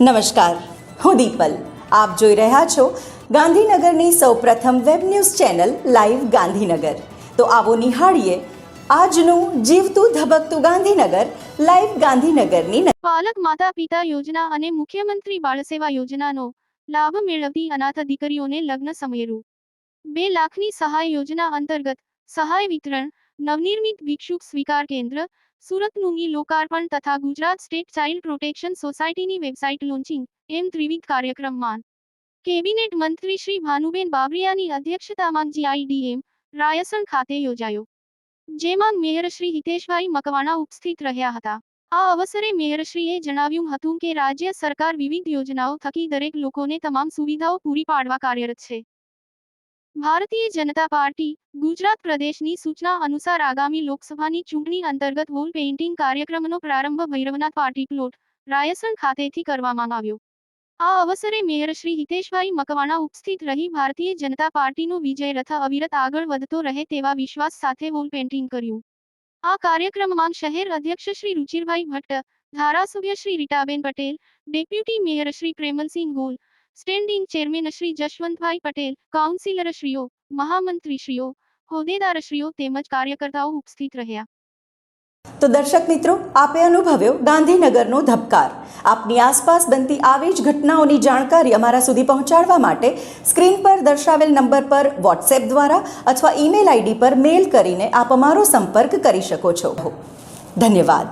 નમસ્કાર, હું દીપલ. આપ જોઈ રહ્યા છો ગાંધીનગરની સૌપ્રથમ web news channel live Gandhinagar. તો આવો નિહાળીએ આજનું જીવતું ધબકતું ગાંધીનગર, લાઈવ ગાંધીનગરની બાલક માતા પિતા યોજના અને મુખ્યમંત્રી બાળસેવા યોજનાનો લાભ મેળવતી અનાથ દીકરીઓને લગ્ન સમયરૂ બે લાખની સહાય યોજના અંતર્ગત સહાય વિતરણ નવનિર્મિત ભિક્ષુક સ્વીકાર કેન્દ્ર સુરતનું ઈ લોકાર્પણ તથા ગુજરાત સ્ટેટ ચાઇલ્ડ પ્રોટેક્શન સોસાયટીની વેબસાઇટ લોન્ચિંગ એમ ત્રિવિધ કાર્યક્રમમાં કેબિનેટ મંત્રી શ્રી ભાનુબેન બાબરિયાની અધ્યક્ષતામાં જીઆઈડીએમ, રાયસણ ખાતે યોજાયો. જેમાં મેયર શ્રી હિતેશભાઈ મકવાણા ઉપસ્થિત રહ્યા હતા. આ અવસરે મેયરશ્રીએ જણાવ્યું હતું કે રાજ્ય સરકાર વિવિધ યોજનાઓ થકી દરેક લોકોને તમામ સુવિધાઓ પૂરી પાડવા કાર્યરત છે. ભારતીય જનતા પાર્ટી, ગુજરાત પ્રદેશની સૂચના અનુસાર આગામી લોકસભાની ચૂંટણી અંતર્ગત વોલ પેઇન્ટિંગ કાર્યક્રમનો પ્રારંભ ભૈરવનાથ પાર્ટી પ્લોટ, રાયસણ ખાતેથી કરવામાં આવ્યો. આ અવસરે મેયર શ્રી હિતેશભાઈ મકવાણા ઉપસ્થિત રહી ભારતીય જનતા પાર્ટીનો વિજય રથ અવિરત આગળ વધતો રહે તેવા વિશ્વાસ સાથે વોલ પેઇન્ટિંગ કર્યું. આ કાર્યક્રમમાં શહેર અધ્યક્ષ શ્રી રુચિરભાઈ ભટ્ટ, ધારાસભ્ય Shri Ritaben Patel, deputy mayor Shri Premalsinh Gol standing chairman Shri Jashvantbhai Patel કાઉન્સિલરશ્રીઓ મહામંત્રીશ્રીઓ હોદ્દેદારશ્રીઓ તેમજ કાર્યકર્તાઓ ઉપસ્થિત રહ્યા. તો દર્શક મિત્રો, આપે અનુભવ્યો ગાંધીનગરનો ધબકાર. આપની આસપાસ બનતી આવી જ ઘટનાઓની જાણકારી અમારા સુધી પહોંચાડવા માટે સ્ક્રીન પર દર્શાવેલ નંબર પર વોટ્સએપ દ્વારા અથવા ઈમેલ આઈડી પર મેલ કરીને આપ અમારો સંપર્ક કરી શકો છો. ધન્યવાદ.